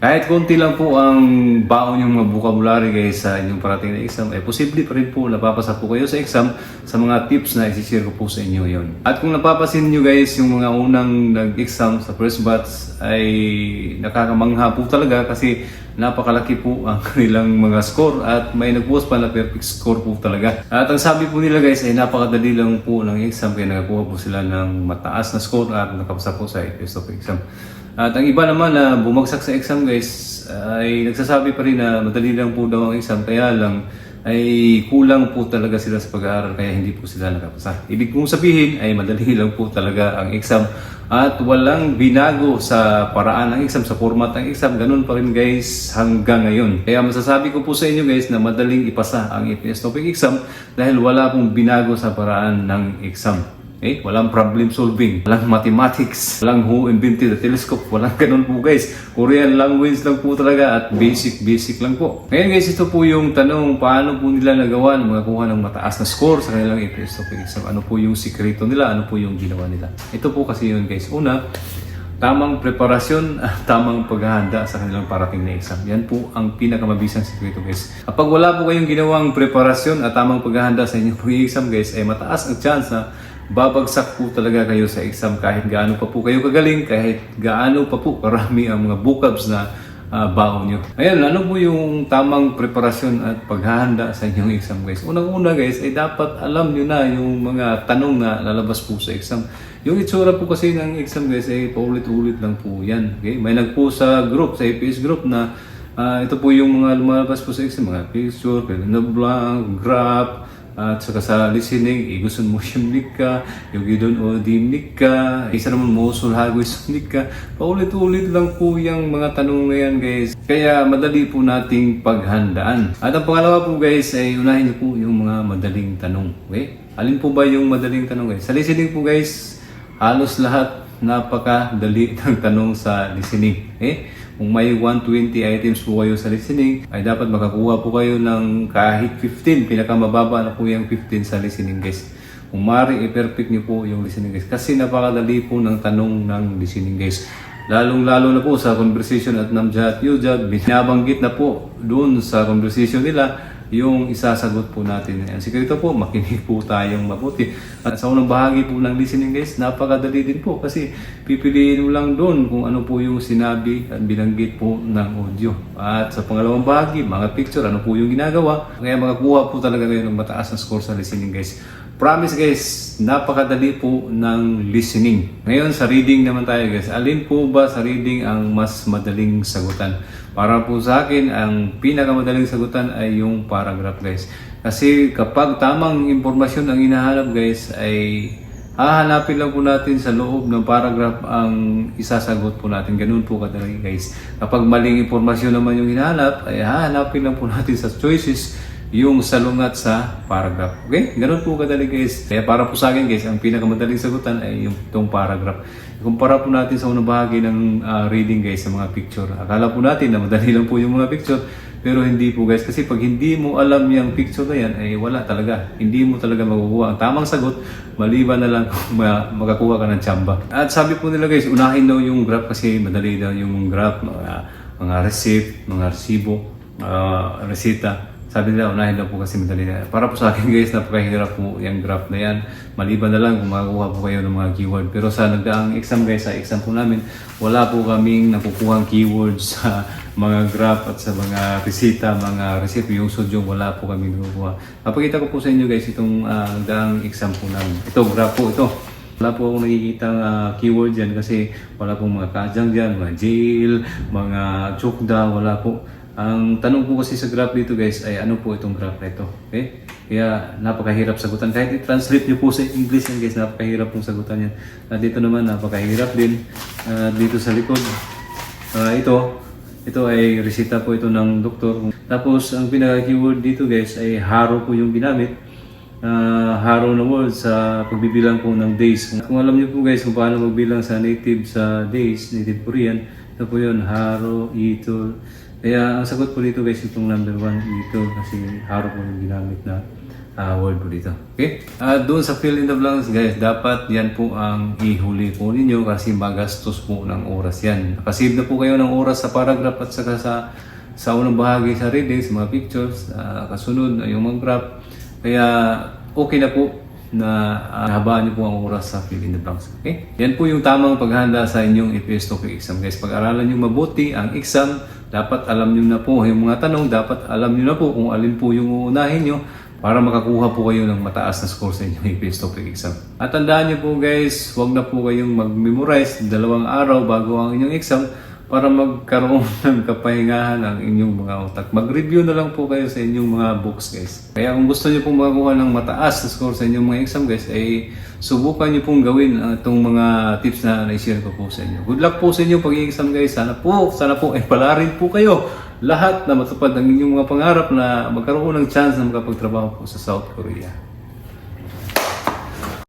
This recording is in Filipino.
Kahit konti lang po ang baon yung mga vocabulary guys sa inyong parating na exam, eh posible pa rin po napapasa po kayo sa exam sa mga tips na isi-share ko po sa inyo yon. At kung napapasin nyo guys yung mga unang nag-exam sa first batch ay nakakamangha po talaga kasi napakalaki po ang kanilang mga score at may nag-post pa na perfect score po talaga. At ang sabi po nila guys ay napakadali lang po ng exam kaya nakakuha po sila ng mataas na score at nakapasa po sa test of exam. At ang iba naman na bumagsak sa exam guys ay nagsasabi pa rin na madali lang po daw ang exam kaya lang ay kulang po talaga sila sa pag-aaral kaya hindi po sila nakapasa. Ibig kong sabihin ay madali lang po talaga ang exam at walang binago sa paraan ng exam, sa format ng exam. Ganun pa rin guys hanggang ngayon. Kaya masasabi ko po sa inyo guys na madaling ipasa ang APS topic exam dahil wala pong binago sa paraan ng exam. Eh, walang problem solving, walang mathematics, walang who invented the telescope, walang ganun po guys. Korean language lang po talaga at basic basic lang po. Ngayon guys, ito po yung tanong paano po nila nagawa ng mga kuha ng mataas na score sa kanilang topic exam. Ano po yung sikreto nila, ano po yung ginawa nila. Ito po kasi yun guys. Una, tamang preparasyon at tamang paghahanda sa kanilang parating na exam. Yan po ang pinakamabisang sikreto guys. Kapag wala po kayong ginawang preparasyon at tamang paghahanda sa inyong exam guys, ay mataas ang chance na babagsak po talaga kayo sa exam kahit gaano pa po kayo kagaling, kahit gaano pa po karami ang mga vocabs na ah, baon nyo. Ayan, ano po yung tamang preparasyon at paghahanda sa inyong exam guys? Unang-una guys, ay dapat alam nyo na yung mga tanong na lalabas po sa exam. Yung itsura po kasi ng exam guys ay paulit-ulit lang po yan. Okay? May nagpo sa group, sa APS group na ah, ito po yung mga lumalabas po sa exam, mga picture, the blank, graph, at saka sa listening, igusun mo siyemnik ka, yung gidon o dimnik ka, isa naman mo sulhagoy sumnik ka. Paulit-ulit lang po yung mga tanong na yan guys. Kaya madali po nating paghandaan. At ang pangalawa po guys ay unahin niyo po yung mga madaling tanong. Okay? Alin po ba yung madaling tanong guys? Sa listening po guys, halos lahat napakadali ng tanong sa listening. Eh, kung may 120 items po kayo sa listening, ay dapat makakuha po kayo ng kahit 15. Pinakamababa na po yung 15 sa listening guys. Kung maaari, i-perfect nyo po yung listening guys. Kasi napakadali po ng tanong ng listening guys. Lalong-lalo na po sa conversation at namja at yujad, binabanggit na po doon sa conversation nila yung isasagot po natin. Ang sikreto po, makinig po tayong mabuti. At sa unang bahagi po ng listening guys, napakadali din po kasi pipiliin mo lang doon kung ano po yung sinabi at binanggit po ng audio. At sa pangalawang bahagi, mga picture, ano po yung ginagawa. Kaya makakuha po talaga kayo ng mataas na score sa listening guys. Promise guys, napakadali po ng listening. Ngayon sa reading naman tayo guys. Alin po ba sa reading ang mas madaling sagutan? Para po sa akin, ang pinakamadaling sagutan ay yung paragraph guys. Kasi kapag tamang impormasyon ang hinahanap guys ay hahanapin lang po natin sa loob ng paragraph ang isasagot po natin. Ganun po kadali guys. Kapag maling impormasyon naman yung hinahanap, ay hahanapin lang po natin sa choices yung salungat sa paragraph. Okay? Ganun po kadali guys. Kaya para po sa akin guys, ang pinakamadaling sagutan ay yung itong paragraph. Kumpara po natin sa unang bahagi ng ah, reading guys sa mga picture. Akala po natin na madali lang po yung mga picture, pero hindi po guys. Kasi pag hindi mo alam yung picture na yan, ay wala talaga. Hindi mo talaga makukuha ang tamang sagot, maliban na lang kung ma- makakuha ka ng tsamba. At sabi po nila guys, unahin daw yung graph kasi madali daw yung graph, mga, mga receipt, mga resibo, uh, resita. Sabi nila, unahin daw po kasi madali na. Para po sa akin guys, napakahirap po yung graph na yan. Maliban na lang kung makakuha po kayo ng mga keyword. Pero sa nagdaang exam guys, sa exam po namin, wala po kaming nakukuhang keywords sa mga graph at sa mga resita, mga receipt. Yung sudyong, wala po kami nakukuha. Papakita ko po sa inyo guys itong uh, nagdaang exam po namin. Ito, graph po ito. Wala po akong nakikita uh, keyword dyan kasi wala pong mga kajang dyan, mga jail, mga chukda, wala po. Ang tanong po kasi sa graph dito guys ay ano po itong graph na ito. Okay? Kaya napakahirap sagutan. Kahit i-translate nyo po sa English yan guys, napakahirap pong sagutan yan. At dito naman napakahirap din. Uh, dito sa likod. Uh, ito, ito ay resita po ito ng doktor. Tapos ang pinaka-keyword dito guys ay haro po yung ginamit. Uh, haro na word sa pagbibilang po ng days. Kung alam niyo po guys kung paano magbilang sa native sa days, native Korean, ito po yun, haro, ito. Kaya ang sagot po dito guys, itong number one dito kasi haro po yung ginamit na ah, word po dito. Okay? At doon sa fill in the blanks guys, dapat yan po ang ihuli po ninyo kasi magastos po ng oras yan. Nakasave na po kayo ng oras sa paragraph at saka sa sa unang bahagi sa readings, mga pictures, ah, kasunod yung mga graph. Kaya okay na po na uh, habaan niyo po ang oras sa fill in the blanks. Okay? Yan po yung tamang paghahanda sa inyong EPS TOEFL exam. Guys, pag-aralan niyo mabuti ang exam, dapat alam niyo na po yung mga tanong, dapat alam niyo na po kung alin po yung uunahin niyo para makakuha po kayo ng mataas na score sa inyong EPS TOEFL exam. At tandaan niyo po guys, huwag na po kayong mag-memorize dalawang araw bago ang inyong exam para magkaroon ng kapahingahan ang inyong mga utak. Mag-review na lang po kayo sa inyong mga books guys. Kaya kung gusto niyo pong makakuha ng mataas na score sa inyong mga exam guys, ay subukan niyo pong gawin itong mga tips na na-share ko po sa inyo. Good luck po sa inyo pag-exam guys. Sana po, sana po ay palarin po kayo lahat na matupad ang inyong mga pangarap na magkaroon ng chance na makapagtrabaho po sa South Korea.